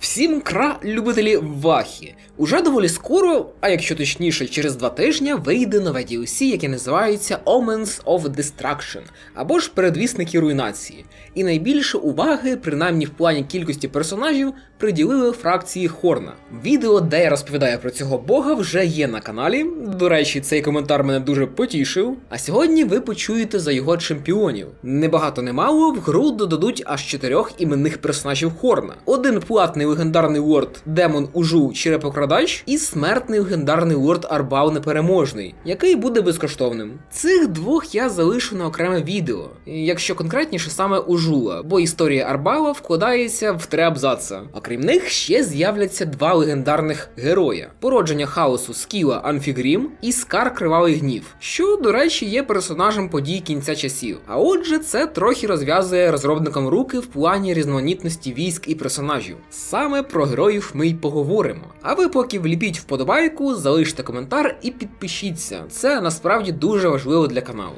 Всім кра, любителі вахі. Уже доволі скоро, а якщо точніше, через два тижні вийде нове DLC, яке називається Omens of Destruction, або ж передвісники руйнації. І найбільше уваги, принаймні в плані кількості персонажів, приділили фракції Хорна. Відео, де я розповідаю про цього бога, вже є на каналі. До речі, цей коментар мене дуже потішив. А сьогодні ви почуєте за його чемпіонів. Небагато не мало, в гру додадуть аж чотирьох іменних персонажів Хорна. Один платний легендарний лорд Демон Ужу Черепокрадач і смертний легендарний лорд Арбал Непереможний, який буде безкоштовним. Цих двох я залишу на окреме відео, якщо конкретніше саме Ужула, бо історія Арбала вкладається в три абзаца. Окрім них ще з'являться два легендарних героя: породження хаосу Скіла Анфігрім і Скар Кривавий Гнів, що, до речі, є персонажем подій кінця часів. А отже, це трохи розв'язує розробникам руки в плані різноманітності військ і персонажів. Саме про героїв ми й поговоримо. А ви поки вліпіть вподобайку, залиште коментар і підпишіться. Це насправді дуже важливо для каналу.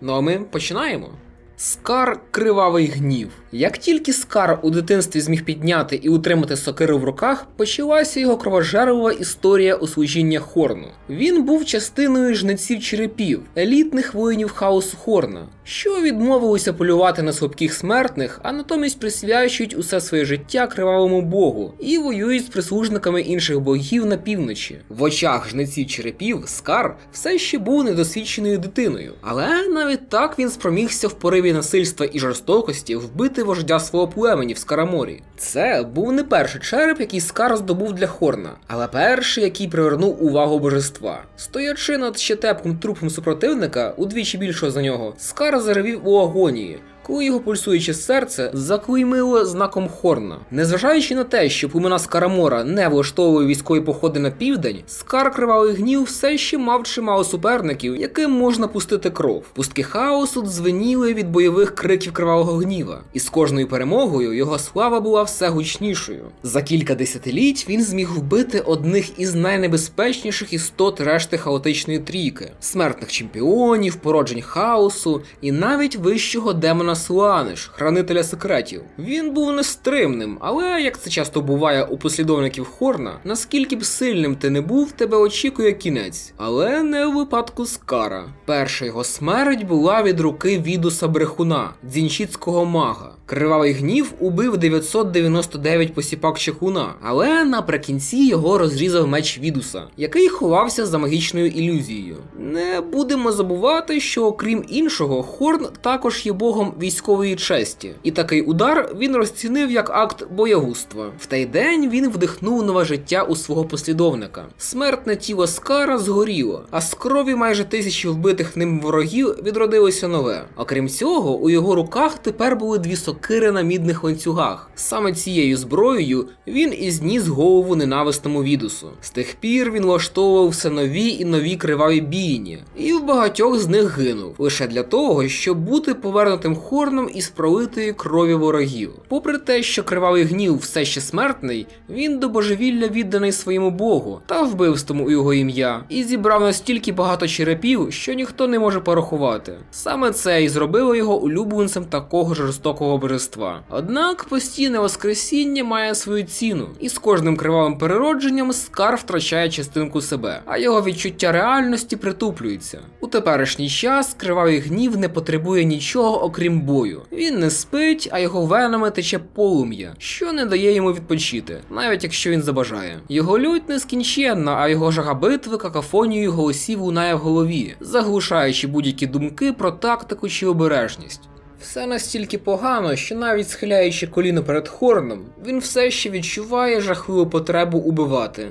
Ну а ми починаємо. Скар кривавий гнів. Як тільки Скар у дитинстві зміг підняти і утримати сокиру в руках, почалася його кровожерлива історія услужіння Хорну. Він був частиною жнеців черепів, елітних воїнів хаосу Хорна, що відмовилися полювати на слабких смертних, а натомість присвячують усе своє життя кривавому богу і воюють з прислужниками інших богів на півночі. В очах жнеців черепів Скар все ще був недосвідченою дитиною, але навіть так він спромігся в пориві насильства і жорстокості вбити вождя свого племені в Скараморі. Це був не перший череп, який Скар здобув для Хорна, але перший, який привернув увагу божества. Стоячи над ще тепким трупом супротивника, удвічі більшого за нього, Скар заревів у агонії. Коли його пульсуюче серце заклеймило знаком Хорна. Незважаючи на те, що племена Скарамора не влаштовували військові походи на південь, Скар Кривавий Гнів все ще мав чимало суперників, яким можна пустити кров. Пустки хаосу дзвеніли від бойових криків кривавого гніва, і з кожною перемогою його слава була все гучнішою. За кілька десятиліть він зміг вбити одних із найнебезпечніших істот решти хаотичної трійки: смертних чемпіонів, породжень хаосу і навіть вищого демона Суаниш, хранителя секретів. Він був нестримним, але як це часто буває у послідовників Хорна, наскільки б сильним ти не був, тебе очікує кінець. Але не у випадку Скара. Перша його смерть була від руки Відуса Брехуна, дзінчіцького мага. Кривавий гнів убив 999 посіпак чехуна, але наприкінці його розрізав меч Відуса, який ховався за магічною ілюзією. Не будемо забувати, що окрім іншого, Хорн також є богом військової честі, і такий удар він розцінив як акт боягузтва. В той день він вдихнув нове життя у свого послідовника. Смертне тіло Скара згоріло, а з крові майже тисячі вбитих ним ворогів відродилося нове. Окрім цього, у його руках тепер були дві сокири на мідних ланцюгах. Саме цією зброєю він і зніс голову ненависному відусу. З тих пір він влаштовував все нові і нові криваві бійні, і в багатьох з них гинув лише для того, щоб бути повернутим хорном із пролитої крові ворогів. Попри те, що кривавий гнів все ще смертний, він до божевілля відданий своєму богу та вбивством у його ім'я, і зібрав настільки багато черепів, що ніхто не може порахувати. Саме це і зробило його улюбленцем такого жорстокого божества. Однак постійне воскресіння має свою ціну, і з кожним кривавим переродженням скар втрачає частинку себе, а його відчуття реальності притуплюється. У теперішній час кривавий гнів не потребує нічого окрім бою. Він не спить, а його венами тече полум'я, що не дає йому відпочити, навіть якщо він забажає. Його лють нескінченна, а його жага битви какафонією голосів лунає в голові, заглушаючи будь-які думки про тактику чи обережність. Все настільки погано, що навіть схиляючи коліно перед Хорном, він все ще відчуває жахливу потребу убивати.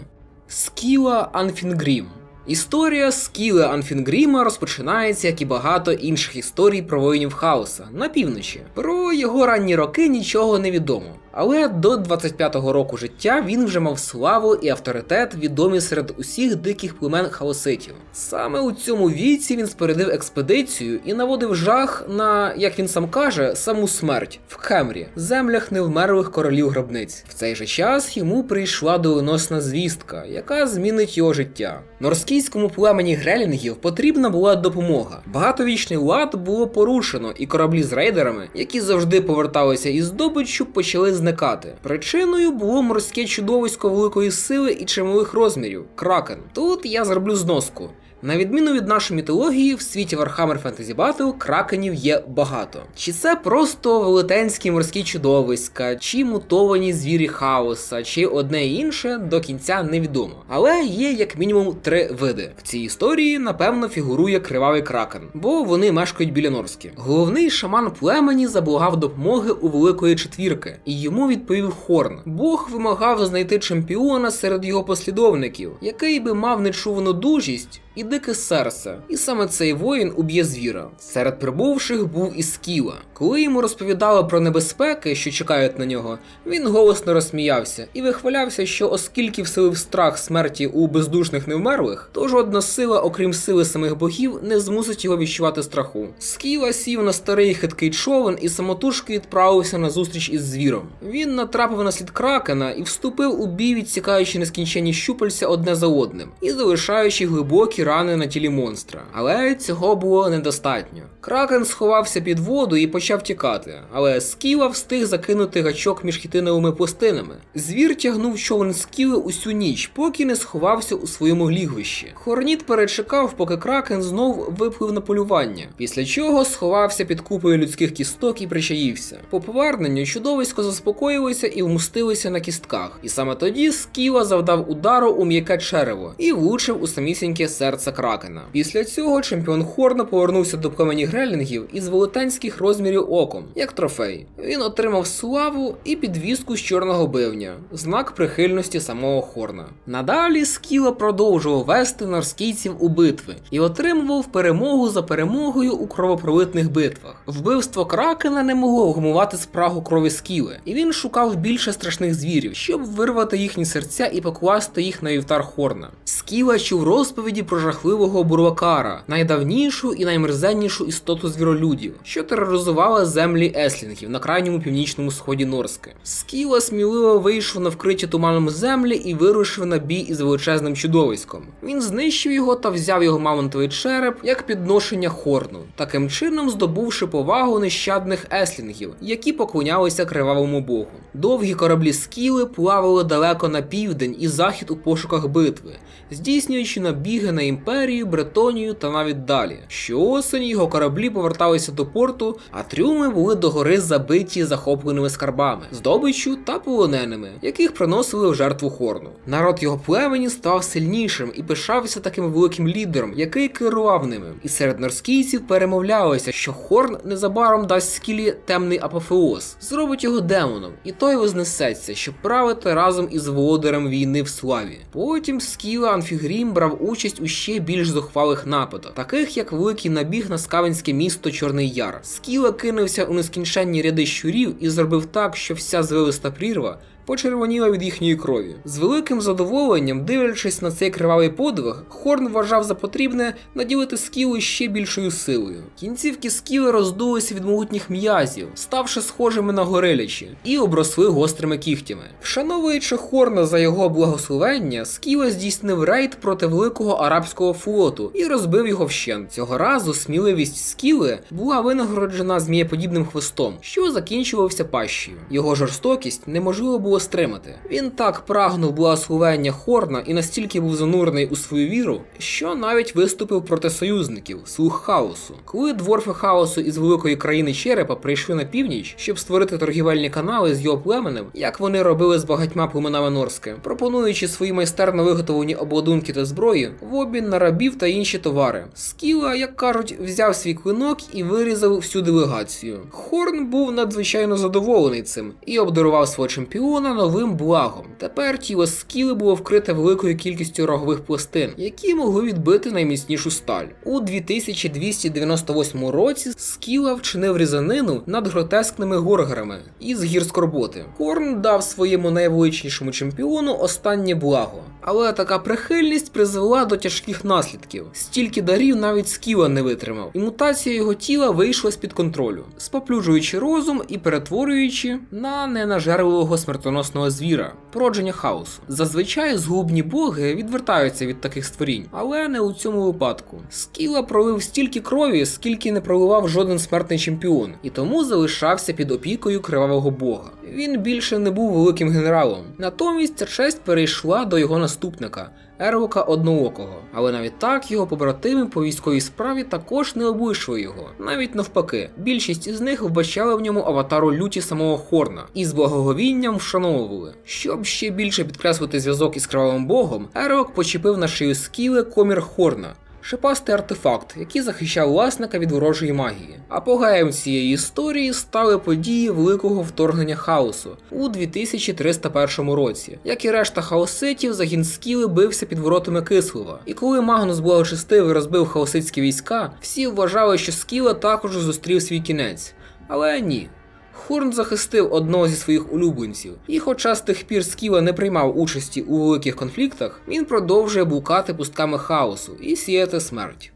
Скіла Анфінгрім Історія Скіла Анфінгріма розпочинається, як і багато інших історій про воїнів хаоса на півночі. Про його ранні роки нічого не відомо. Але до 25-го року життя він вже мав славу і авторитет, відомі серед усіх диких племен хаоситів. Саме у цьому віці він спорядив експедицію і наводив жах на, як він сам каже, саму смерть в Хемрі, землях невмерлих королів гробниць. В цей же час йому прийшла доленосна звістка, яка змінить його життя. Норскійському племені грелінгів потрібна була допомога. Багатовічний лад було порушено, і кораблі з рейдерами, які завжди поверталися із здобиччю, почали зникати. Причиною було морське чудовисько великої сили і чималих розмірів кракен. Тут я зроблю зноску. На відміну від нашої мітології, в світі Warhammer Fantasy Battle кракенів є багато. Чи це просто велетенські морські чудовиська, чи мутовані звірі хаоса, чи одне інше до кінця невідомо. Але є як мінімум три види. В цій історії, напевно, фігурує кривавий кракен, бо вони мешкають біля Норські. Головний шаман племені заблагав допомоги у великої четвірки, і йому відповів Хорн. Бог вимагав знайти чемпіона серед його послідовників, який би мав нечувану дужість і дике серце. І саме цей воїн уб'є звіра. Серед прибувших був і Скіла. Коли йому розповідали про небезпеки, що чекають на нього, він голосно розсміявся і вихвалявся, що оскільки вселив страх смерті у бездушних невмерлих, то жодна сила, окрім сили самих богів, не змусить його відчувати страху. Скіла сів на старий хиткий човен і самотужки відправився на зустріч із звіром. Він натрапив на слід кракена і вступив у бій, відсікаючи нескінченні щупальця одне за одним і залишаючи глибокі рани на тілі монстра. Але цього було недостатньо. Кракен сховався під воду і почав тікати, але Скіла встиг закинути гачок між хітиновими пластинами. Звір тягнув човен Скіли усю ніч, поки не сховався у своєму лігвищі. Хорніт перечекав, поки кракен знов виплив на полювання, після чого сховався під купою людських кісток і причаївся. По поверненню чудовисько заспокоїлося і вмостилося на кістках. І саме тоді Скіла завдав удару у м'яке черево і влучив у самісіньке серце кракена. Після цього чемпіон Хорна повернувся до племені грелінгів із велетенських розмірів оком, як трофей. Він отримав славу і підвіску з чорного бивня, знак прихильності самого Хорна. Надалі Скіла продовжував вести норскійців у битви і отримував перемогу за перемогою у кровопролитних битвах. Вбивство кракена не могло вгамувати спрагу крові Скіли, і він шукав більше страшних звірів, щоб вирвати їхні серця і покласти їх на вівтар Хорна. Скіла чув розповіді про жахливого Бурвакара, найдавнішу і наймерзеннішу істоту звіролюдів, що тероризувала землі еслінгів на крайньому північному сході Норски. Скіла сміливо вийшов на вкриті туманом землі і вирушив на бій із величезним чудовиськом. Він знищив його та взяв його мамонтовий череп як підношення хорну, таким чином здобувши повагу нещадних еслінгів, які поклонялися кривавому богу. Довгі кораблі скіли плавали далеко на південь і захід у пошуках битви, здійснюючи набіги на імперію, Бретонію та навіть далі. Щоосені його кораблі поверталися до порту, а трюми були догори забиті захопленими скарбами, здобиччю та полоненими, яких приносили в жертву хорну. Народ його племені став сильнішим і пишався таким великим лідером, який керував ними. І серед норскійців перемовлялося, що Хорн незабаром дасть скілі темний апофеоз, зробить його демоном, і той вознесеться, щоб правити разом із володарем війни в славі. Потім Скіла Анфігрім брав участь у ще більш зухвалих нападах, таких як великий набіг на скавенське місто Чорний Яр. Скіла кинувся у нескінченні ряди щурів і зробив так, що вся звилиста прірва почервоніла від їхньої крові. З великим задоволенням, дивлячись на цей кривавий подвиг, Хорн вважав за потрібне наділити скілу ще більшою силою. Кінцівки скіли роздулися від могутніх м'язів, ставши схожими на горилячі, і обросли гострими кігтями. Вшановуючи Хорна за його благословення, Скіла здійснив рейд проти великого арабського флоту і розбив його вщент. Цього разу сміливість скіли була винагороджена змієподібним хвостом, що закінчувався пащею. Його жорстокість неможливо було стримати. Він так прагнув благословення Хорна і настільки був занурений у свою віру, що навіть виступив проти союзників, слуг хаосу. Коли дворфи хаосу із великої країни черепа прийшли на північ, щоб створити торгівельні канали з його племенем, як вони робили з багатьма племенами Норське, пропонуючи свої майстерно виготовлені обладунки та зброї в обмін на рабів та інші товари. Скіла, як кажуть, взяв свій клинок і вирізав всю делегацію. Хорн був надзвичайно задоволений цим і обдарував свого чемпіона наповнена новим благом. Тепер тіло скіли було вкрите великою кількістю рогових пластин, які могли відбити найміцнішу сталь. У 2298 році скіла вчинив різанину над гротескними горгерами із гір скорботи. Корн дав своєму найвеличнішому чемпіону останнє благо. Але така прихильність призвела до тяжких наслідків. Стільки дарів навіть скіла не витримав, і мутація його тіла вийшла з-під контролю, споплюжуючи розум і перетворюючи на ненажерливого смертоносного звіра, породження хаосу. Зазвичай згубні боги відвертаються від таких створінь, але не у цьому випадку. Скіла пролив стільки крові, скільки не проливав жоден смертний чемпіон, і тому залишався під опікою кривавого бога. Він більше не був великим генералом. Натомість ця честь перейшла до його наступника. Ервока одноокого, але навіть так його побратими по військовій справі також не облишили його. Навіть навпаки, більшість із них вбачали в ньому аватару люті самого Хорна і з благоговінням вшановували. Щоб ще більше підкреслити зв'язок із кривавим богом, Ервок почепив на шию скіли комір Хорна. Шипастий артефакт, який захищав власника від ворожої магії. Апогеєм цієї історії стали події великого вторгнення хаосу у 2301 році. Як і решта хаоситів, загін Скіли бився під воротами Кислива. І коли Магнус благочестивий розбив хаоситські війська, всі вважали, що Скіла також зустрів свій кінець. Але ні. Хорн захистив одного зі своїх улюбленців, і хоча з тих пір Скіла не приймав участі у великих конфліктах, він продовжує блукати пустками хаосу і сіяти смерть.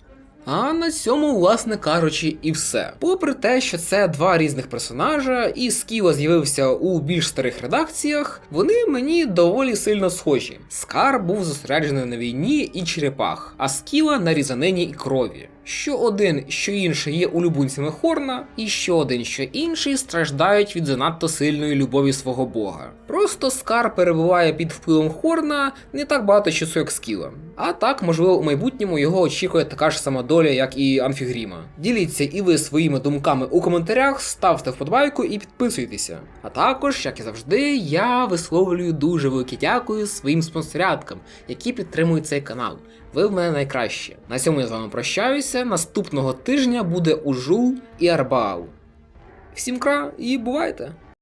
А на цьому, власне кажучи, і все. Попри те, що це два різних персонажа, і Скіла з'явився у більш старих редакціях, вони мені доволі сильно схожі. Скар був зосереджений на війні і черепах, а Скіла на різанині і крові. Що один, що інший є улюбленцями Хорна, і що один, що інший страждають від занадто сильної любові свого бога. Просто Скар перебуває під впливом Хорна не так багато часу, як Скіла. А так, можливо, у майбутньому його очікує така ж сама доля, як і Амфігріма. Діліться і ви своїми думками у коментарях, ставте вподобайку і підписуйтеся. А також, як і завжди, я висловлюю дуже велике дякую своїм спонсоряткам, які підтримують цей канал. Ви в мене найкраще. На цьому я з вами прощаюся. Наступного тижня буде Ужул і Арбау. Всім кра і бувайте!